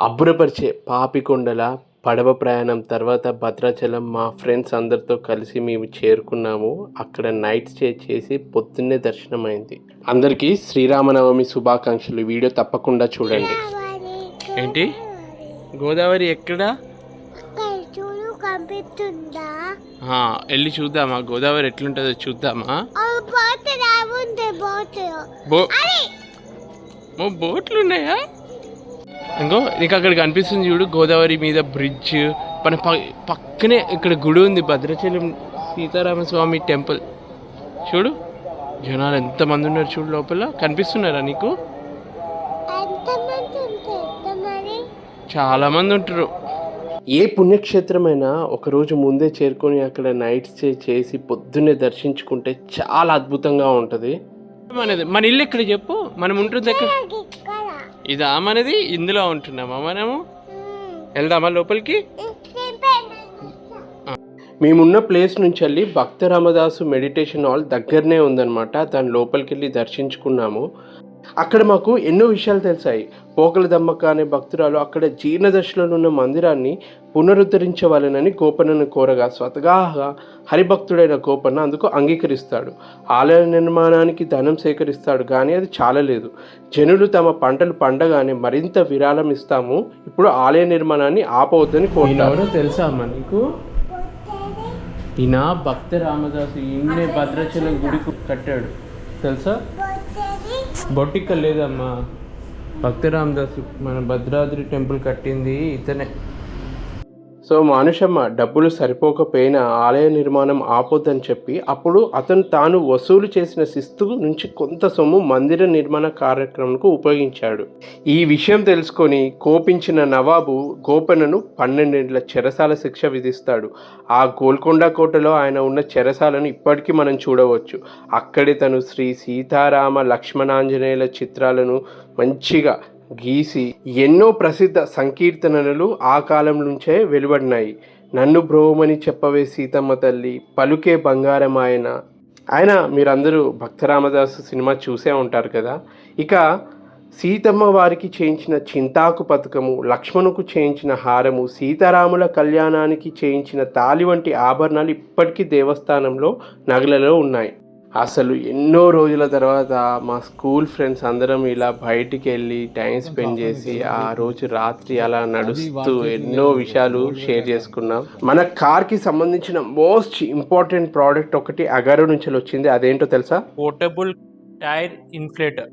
అబ్బురపరిచే పాపికొండల పడవ ప్రయాణం తర్వాత భద్రాచలం మా ఫ్రెండ్స్ అందరితో కలిసి మేము చేరుకున్నాము. అక్కడ నైట్ స్టే చేసి పొద్దున్నే దర్శనం అయింది అందరికీ శ్రీరామనవమి శుభాకాంక్షలు. వీడియో తప్పకుండా చూడండి. ఏంటి? గోదావరి ఎక్కడ? కనిపిస్తుందా? వెళ్ళి చూద్దామా? గోదావరి ఎట్లుంటుందో చూద్దామా? ఆ బోట్ రావుంది బోట్. బో ఓ బోట్లు ఉన్నాయా ఇంకో నీకు అక్కడ కనిపిస్తుంది చూడు గోదావరి మీద బ్రిడ్జ్ మన పక్కనే ఇక్కడ గుడి ఉంది భద్రాచలం సీతారామస్వామి టెంపుల్. చూడు జనాలు ఎంతమంది ఉన్నారు చూడు లోపల? కనిపిస్తున్నారా నీకు? ఎంతమంది ఉంటే ఎంత మరి? చాలా మంది ఉంటారు. ఏ పుణ్యక్షేత్రమైనా ఒకరోజు ముందే చేరుకొని అక్కడ నైట్ స్టే చేసి పొద్దున్నే దర్శించుకుంటే చాలా అద్భుతంగా ఉంటుంది. మనది మన ఇల్లు ఎక్కడ చెప్పు? మనం ఉంటుంది ఎక్కడ ఇక్కడ ఇది మనది ఇందులో ఉంటున్నామా మనము వెళ్దామా లోపలికి? మేమున్న ప్లేస్ నుంచి వెళ్ళి భక్త రామదాసు మెడిటేషన్ హాల్ దగ్గరనే ఉందన్నమాట. దాని లోపలికి వెళ్ళి దర్శించుకున్నాము. అక్కడ మాకు ఎన్నో విషయాలు తెలిసాయి. పోకల దమ్మక్క అనే భక్తురాలు అక్కడ జీర్ణదశలో ఉన్న మందిరాన్ని పునరుద్ధరించవాలనని గోపన్నను కోరగా స్వతగా హరిభక్తుడైన గోపన్న అందుకు అంగీకరిస్తాడు. ఆలయ నిర్మాణానికి ధనం సేకరిస్తాడు కానీ అది చాలలేదు. జనులు తమ పంటలు పండగానే మరింత విరాళం ఇస్తాము. ఇప్పుడు ఆలయ నిర్మాణాన్ని ఆపవద్దని కోరుతారు. తెలుసా అమ్మా నీకు? ఈయన భక్త రామదాసు ఈయన్నే భద్రాచలం గుడి కట్టాడు. తెలుసా? బొట్టిక్క లేదమ్మా. భక్త మన భద్రాద్రి టెంపుల్ కట్టింది ఇతనే. సో మానుషమ్మ డబ్బులు సరిపోకపోయినా ఆలయ నిర్మాణం ఆపొద్దని చెప్పి అప్పుడు అతను తాను వసూలు చేసిన శిస్తు నుంచి కొంత సొమ్ము మందిర నిర్మాణ కార్యక్రమంకు ఉపయోగించాడు. ఈ విషయం తెలుసుకొని కోపించిన నవాబు గోపనను పన్నెండేళ్ళ చెరసాల శిక్ష విధిస్తాడు. ఆ గోల్కొండ కోటలో ఆయన ఉన్న చెరసాలను ఇప్పటికీ మనం చూడవచ్చు. అక్కడే తను శ్రీ సీతారామ లక్ష్మణాంజనేయుల చిత్రాలను మంచిగా గీసి ఎన్నో ప్రసిద్ధ సంకీర్తనలు ఆ కాలం నుంచే వెలువడినాయి. నన్ను బ్రోమని చెప్పవే సీతమ్మ తల్లి పలుకే బంగారం ఆయన ఆయన మీరందరూ భక్తరామదాసు సినిమా చూసే ఉంటారు కదా. ఇక సీతమ్మ వారికి చేయించిన చింతాకు పథకము లక్ష్మణుకు చేయించిన హారము సీతారాముల కళ్యాణానికి చేయించిన తాలి వంటి ఆభరణాలు ఇప్పటికీ దేవస్థానంలో నగలలో ఉన్నాయి. అసలు ఎన్నో రోజుల తర్వాత మా స్కూల్ ఫ్రెండ్స్ అందరం ఇలా బయటికి వెళ్ళి టైం స్పెండ్ చేసి ఆ రోజు రాత్రి అలా నడుస్తూ ఎన్నో విషయాలు షేర్ చేసుకున్నాం. మన కార్కి సంబంధించిన మోస్ట్ ఇంపార్టెంట్ ప్రోడక్ట్ ఒకటి అగారో నుంచి వచ్చింది. అదేంటో తెలుసా? Portable tyre inflator.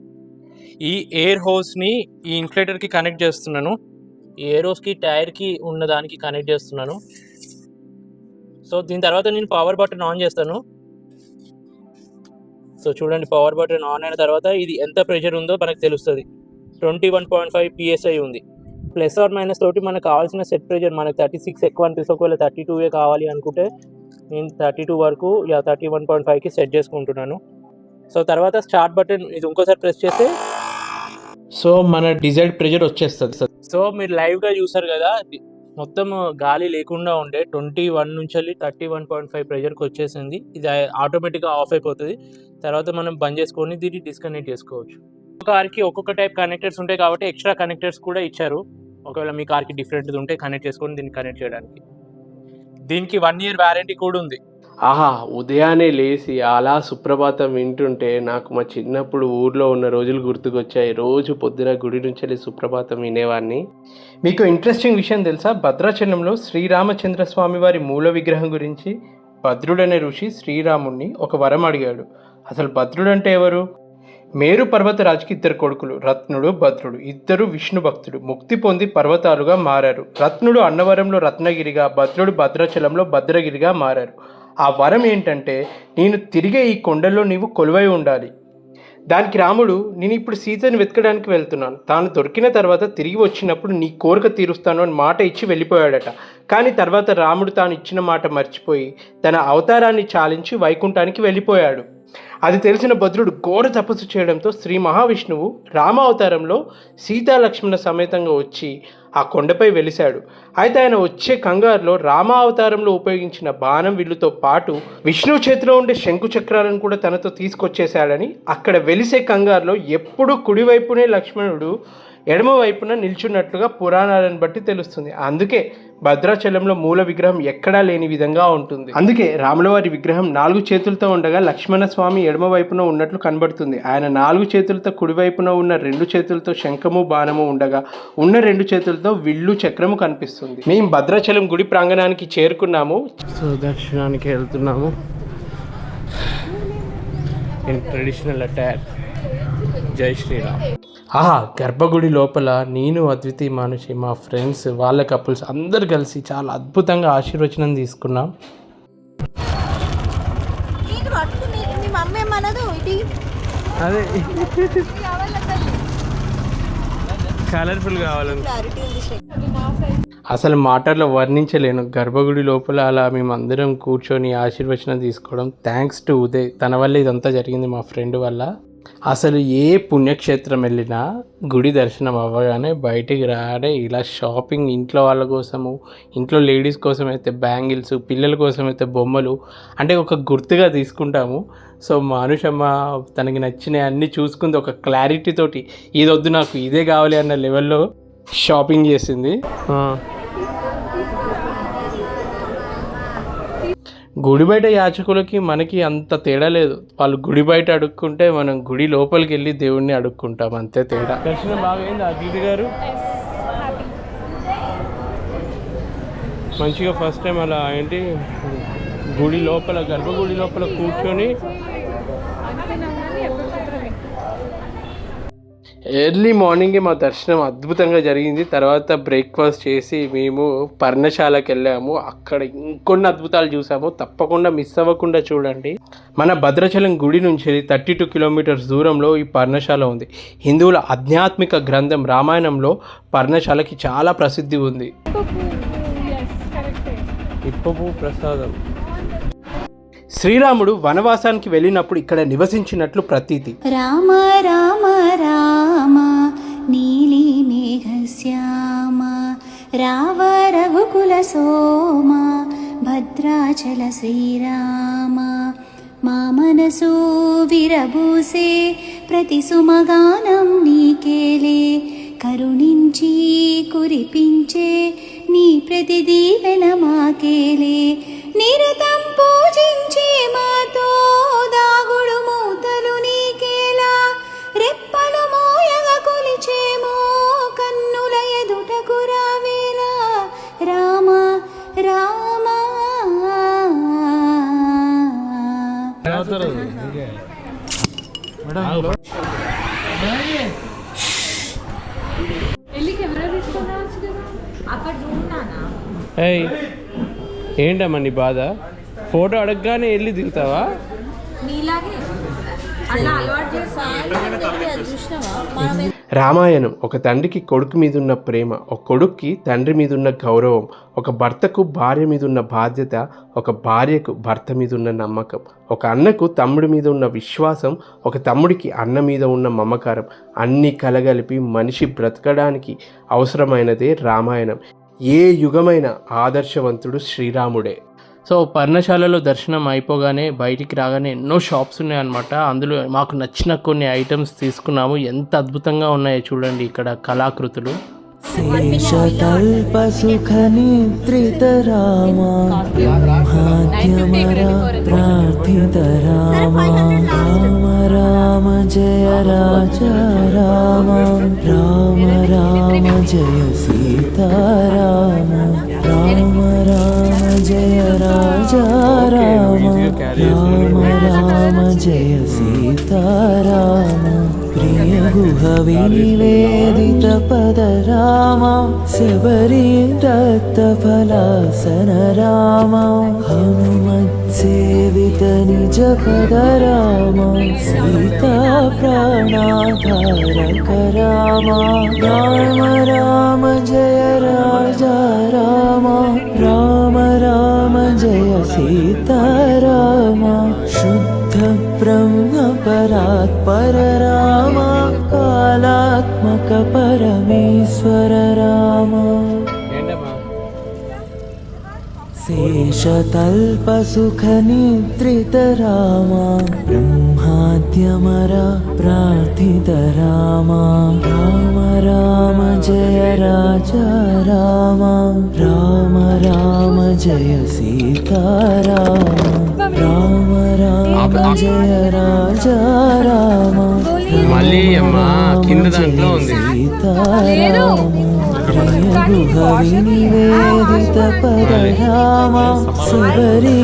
ఈ ఎయిర్ హోస్ని ఈ ఇన్ఫ్లేటర్కి కనెక్ట్ చేస్తున్నాను. ఈ ఎయిర్ హోస్కి టైర్కి ఉన్న దానికి కనెక్ట్ చేస్తున్నాను. సో దీని తర్వాత నేను పవర్ బటన్ ఆన్ చేస్తాను. సో చూడండి పవర్ బటన్ ఆన్ అయిన తర్వాత ఇది ఎంత ప్రెషర్ ఉందో మనకు తెలుస్తుంది. Twenty one point five PSI ఉంది. ప్లస్ ఆర్ మైనస్ తోటి మనకు కావాల్సిన సెట్ ప్రెషర్ మనకి థర్టీ సిక్స్ ఎక్కువ అనిపిస్తే ఒకవేళ థర్టీ టూవే కావాలి అనుకుంటే నేను థర్టీ టూ వరకు యా థర్టీ వన్ పాయింట్ ఫైవ్కి సెట్ చేసుకుంటున్నాను. సో తర్వాత స్టార్ట్ బటన్ ఇది ఇంకోసారి ప్రెస్ చేస్తే సో మన డిజైర్డ్ ప్రెజర్ వచ్చేస్తుంది. సో మీరు లైవ్గా చూసారు కదా మొత్తం గాలి లేకుండా ఉండే ట్వంటీ వన్ నుంచి వెళ్ళి థర్టీ వన్ పాయింట్ ఫైవ్ ప్రెషర్కి వచ్చేసింది. ఇది ఆటోమేటిక్గా ఆఫ్ అయిపోతుంది. తర్వాత మనం బంద్ చేసుకొని దీన్ని డిస్కనెక్ట్ చేసుకోవచ్చు. ఒక కార్కి ఒక్కొక్క టైప్ కనెక్టర్స్ ఉంటాయి కాబట్టి ఎక్స్ట్రా కనెక్టర్స్ కూడా ఇచ్చారు. ఒకవేళ మీ కార్కి డిఫరెంట్ ఉంటే కనెక్ట్ చేసుకొని దీన్ని కనెక్ట్ చేయడానికి. దీనికి వన్ ఇయర్ వ్యారంటీ కూడా ఉంది. ఆహా ఉదయాన్నే లేచి అలా సుప్రభాతం వింటుంటే నాకు మా చిన్నప్పుడు ఊర్లో ఉన్న రోజులు గుర్తుకొచ్చాయి. రోజు పొద్దున గుడి నుంచి వెళ్ళి సుప్రభాతం వినేవాడిని మీకు ఇంట్రెస్టింగ్ విషయం తెలుసా? భద్రాచలంలో శ్రీరామచంద్ర స్వామి వారి మూల విగ్రహం గురించి. భద్రుడనే ఋషి శ్రీరాముణ్ణి ఒక వరం అడిగాడు. అసలు భద్రుడంటే ఎవరు? మేరు పర్వతరాజుకి ఇద్దరు కొడుకులు రత్నుడు భద్రుడు. ఇద్దరు విష్ణు భక్తుడు ముక్తి పొంది పర్వతాలుగా మారారు. రత్నుడు అన్నవరంలో రత్నగిరిగా భద్రుడు భద్రాచలంలో భద్రగిరిగా మారారు. ఆ వరం ఏంటంటే నేను తిరిగే ఈ కొండల్లో నీవు కొలువై ఉండాలి. దానికి రాముడు నేను ఇప్పుడు సీతను వెతకడానికి వెళ్తున్నాను. తాను దొరికిన తర్వాత తిరిగి వచ్చినప్పుడు నీ కోరిక తీరుస్తాను అని మాట ఇచ్చి వెళ్ళిపోయాడట. కానీ తర్వాత రాముడు తాను ఇచ్చిన మాట మర్చిపోయి తన అవతారాన్ని చాలించి వైకుంఠానికి వెళ్ళిపోయాడు. అది తెలిసిన భద్రుడు ఘోర తపస్సు చేయడంతో శ్రీ మహావిష్ణువు రామ అవతారంలో సమేతంగా వచ్చి ఆ కొండపై వెలిశాడు. అయితే ఆయన వచ్చే కంగారులో రామ అవతారంలో ఉపయోగించిన బాణం విల్లుతో పాటు విష్ణువు చేతిలో ఉండే శంకు చక్రాలను కూడా తనతో తీసుకొచ్చేశాడని అక్కడ వెలిసే కంగారులో ఎప్పుడు కుడివైపునే లక్ష్మణుడు ఎడమవైపున నిల్చున్నట్లుగా పురాణాలను బట్టి తెలుస్తుంది. అందుకే భద్రాచలంలో మూల విగ్రహం ఎక్కడా లేని విధంగా ఉంటుంది. అందుకే రాములవారి విగ్రహం నాలుగు చేతులతో ఉండగా లక్ష్మణ స్వామి ఎడమ వైపున ఉన్నట్లు కనబడుతుంది. ఆయన నాలుగు చేతులతో కుడివైపున ఉన్న రెండు చేతులతో శంఖము బాణము ఉండగా ఉన్న రెండు చేతులతో విల్లు చక్రము కనిపిస్తుంది. మేము భద్రాచలం గుడి ప్రాంగణానికి చేరుకున్నాము. సో దర్శనానికి వెళ్తున్నాము. ఇన్ ట్రెడిషనల్ అటైర్ జై శ్రీరామ్. ఆహా గర్భగుడి లోపల నేను అద్వితీయ మనిషి మా ఫ్రెండ్స్ వాళ్ళ కపుల్స్ అందరు కలిసి చాలా అద్భుతంగా ఆశీర్వచనం తీసుకున్నాం. అదే. కలర్ఫుల్ కావాలని. అసలు మాటల్లో వర్ణించలేను. గర్భగుడి లోపల అలా మేము అందరం కూర్చొని ఆశీర్వచనం తీసుకోవడం. Thanks to Uday. తన వల్ల ఇదంతా జరిగింది మా ఫ్రెండ్ వల్ల. అసలు ఏ పుణ్యక్షేత్రం వెళ్ళినా గుడి దర్శనం అవ్వగానే బయటికి రాడే ఇలా షాపింగ్ ఇంట్లో వాళ్ళ కోసము ఇంట్లో లేడీస్ కోసం అయితే బ్యాంగిల్స్ పిల్లల కోసం అయితే బొమ్మలు అంటే ఒక గుర్తుగా తీసుకుంటాము. సో మానుషమ్మ తనకి నచ్చిన అన్నీ చూసుకుంది. ఒక క్లారిటీ తోటి ఇది వద్దు నాకు ఇదే కావాలి అన్న లెవెల్లో షాపింగ్ చేసింది. గుడి బయట యాచకులకి మనకి అంత తేడా లేదు. వాళ్ళు గుడి బయట అడుక్కుంటే మనం గుడి లోపలికి వెళ్ళి దేవుణ్ణి అడుక్కుంటాం. అంతే తేడా. దర్శనం బాగైంది? అతిథి గారు? మంచిగా ఫస్ట్ టైం అలా ఏంటి? గుడి లోపల గర్భగుడి లోపల కూర్చొని ఎర్లీ మార్నింగే మా దర్శనం అద్భుతంగా జరిగింది. తర్వాత బ్రేక్ఫాస్ట్ చేసి మేము పర్ణశాలకు వెళ్ళాము. అక్కడ ఇంకొన్ని అద్భుతాలు చూసాము. తప్పకుండా మిస్ అవ్వకుండా చూడండి. మన భద్రాచలం గుడి నుంచి థర్టీ టూ కిలోమీటర్స్ దూరంలో ఈ పర్ణశాల ఉంది. హిందువుల ఆధ్యాత్మిక గ్రంథం రామాయణంలో పర్ణశాలకి చాలా ప్రసిద్ధి ఉంది. ఇప్పపు ప్రసాదం. శ్రీరాముడు వనవాసానికి వెళ్ళినప్పుడు ఇక్కడ నివసించినట్లు ప్రతీతి. రామ రామ రామ నీలి మేఘశ్యామ రావ రఘుకుల సోమ భద్రాచల శ్రీరామ మా మనసు విరబూసే ప్రతి సుమగానం నీకేలే కరుణించి కురిపించే నీ ప్రతి దీవెన మాకేలే నిరతం పూజించే మాతో దాగుడు మూతలు నీకేలా? రెప్పలు మోయగా కొలిచేమో కన్నుల ఎదుటకు రావేలా? రామ రామ. ఏయ్ ఏంటమ్మా నీ బాధ? ఫోటో అడగగానే వెళ్ళి దిగుతావా? రామాయణం ఒక తండ్రికి కొడుకు మీద ఉన్న ప్రేమ ఒక కొడుక్కి తండ్రి మీద ఉన్న గౌరవం ఒక భర్తకు భార్య మీద ఉన్న బాధ్యత ఒక భార్యకు భర్త మీద ఉన్న నమ్మకం ఒక అన్నకు తమ్ముడి మీద ఉన్న విశ్వాసం ఒక తమ్ముడికి అన్న మీద ఉన్న మమకారం అన్నీ కలగలిపి మనిషి బ్రతకడానికి అవసరమైనదే రామాయణం. ఏ యుగమైన ఆదర్శవంతుడు శ్రీరాముడే. సో పర్ణశాలలో దర్శనం అయిపోగానే బయటికి రాగానే ఎన్నో షాప్స్ ఉన్నాయన్నమాట. అందులో మాకు నచ్చిన కొన్ని ఐటమ్స్ తీసుకున్నాము. ఎంత అద్భుతంగా ఉన్నాయో చూడండి ఇక్కడ కళాకృతులు. రామ. రామ రామ జయ రాజా రామ రామ రామ జయ సీతారామ. రామ రామ जय राजा राम राम राम जय सीताराम प्रिय गुहविनिवेदित पद राम शबरी दत्तफलासन राम हनुमत्सेवित निज पद राम सीता प्राणाधारक राम राम राम जय राजा राम राम राम जय सीताराम शुद्धब्रह्मपरात् परराम कालात्मकपरमेश्वर राम। शेषतल्पसुखनिद्रितरामा ब्रह्माद्यमरा प्रार्थितरामा राम राम जय राजा राम राम राम जय सीताराम राम राम जय राजा राम మళ్ళీ అమ్మ కింద దాంట్లో ఉంది సీతారామ പരരാമ ശിവരീ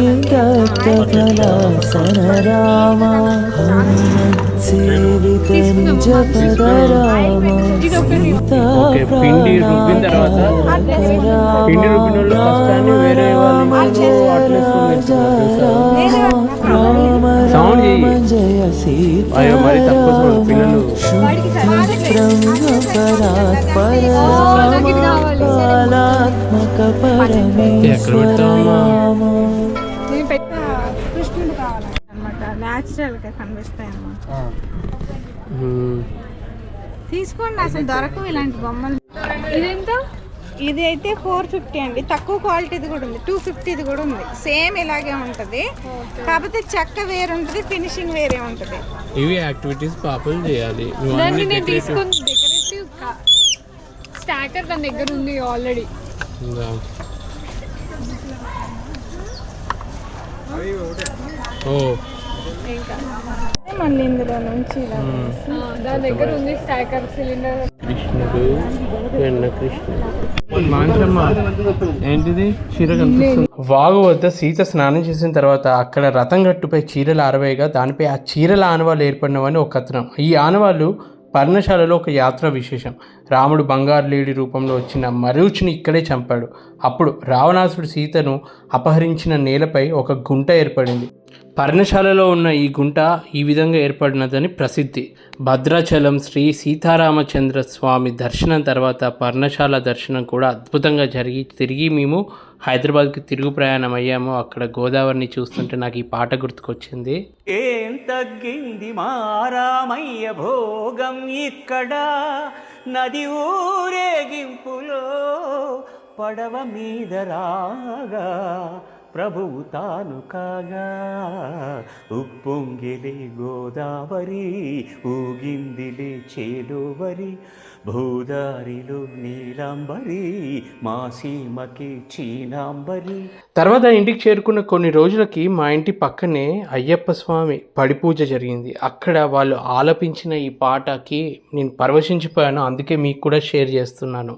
കലാസന രാമ రామ సేవిత ఓకే, పిండి రుబ్బిన తర్వాత పిండి రుబ్బిన వాళ్ళు కష్టాన్ని వేరే వాళ్ళు సౌండ్ అయ్యో మరి తక్కువ పిల్లలు అనమాట న్యాచురల్గా కనిపిస్తాయి అన్నమాట. తీసుకోండి అసలు దొరకవు ఇలాంటి బొమ్మలు. ఇదెంత? ఇది అయితే ఫోర్ ఫిఫ్టీ అండి. తక్కువ క్వాలిటీది కూడా ఉంది. టూ ఫిఫ్టీది కూడా ఉంది. సేమ్ ఇలాగే ఉంటుంది. కాకపోతే చెక్క వేరు ఉంటుంది ఫినిషింగ్ వేరే ఉంటుంది. ఇవి యాక్టివిటీస్ పాపలు చేయాలి. నువ్వు అన్ని decorative- డెకరేటివ్ స్టాకర్ తన దగ్గర ఉంది ఆల్రెడీ మళ్ళీ ఇందులో నుంచి ఇలా దాని దగ్గర ఉంది స్టాకర్ సిలిండర్. కృష్ణుడు వెన్న కృష్ణుడు. మాంచమ్మ ఏంటిది? చీర కనిపిస్తుంది. వాగు వద్ద సీత స్నానం చేసిన తర్వాత అక్కడ రథం గట్టుపై చీరలు ఆరవేయగా దానిపై ఆ చీరల ఆనవాళ్ళు ఏర్పడినవని ఒక కథనం ఈ ఆనవాళ్ళు పర్ణశాలలో ఒక యాత్ర విశేషం. రాముడు బంగారు లేడి రూపంలో వచ్చిన మరుచిని ఇక్కడే చంపాడు. అప్పుడు రావణాసుడు సీతను అపహరించిన నేలపై ఒక గుంట ఏర్పడింది. పర్ణశాలలో ఉన్న ఈ గుంట ఈ విధంగా ఏర్పడినదని ప్రసిద్ధి. భద్రాచలం శ్రీ సీతారామచంద్ర స్వామి దర్శనం తర్వాత పర్ణశాల దర్శనం కూడా అద్భుతంగా జరిగి తిరిగి మేము హైదరాబాద్కి తిరుగు ప్రయాణం అయ్యాము అక్కడ గోదావరిని చూస్తుంటే నాకు ఈ పాట గుర్తుకొచ్చింది. ఏం తగ్గింది మారామయ్య భోగం ఇక్కడ? నది ఊరేగింపులో పడవ మీద రాగా ప్రభువు తాను కాగా. ఉప్పొంగిలి గోదావరి ఊగిందిలే చేలోవరి భూదారిలో నీలాంబరి మా సీమకి చీనాంబరి. తర్వాత ఇంటికి చేరుకున్న కొన్ని రోజులకి మా ఇంటి పక్కనే అయ్యప్ప స్వామి పడిపూజ జరిగింది. అక్కడ వాళ్ళు ఆలపించిన ఈ పాటకి నేను పరవశించిపోయాను అందుకే మీకు కూడా షేర్ చేస్తున్నాను.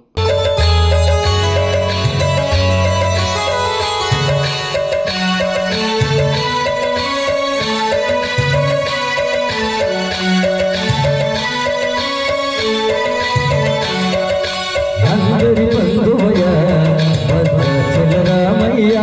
అందరి బంధువయ భద్రాచల రామయ్య.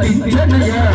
Yeah.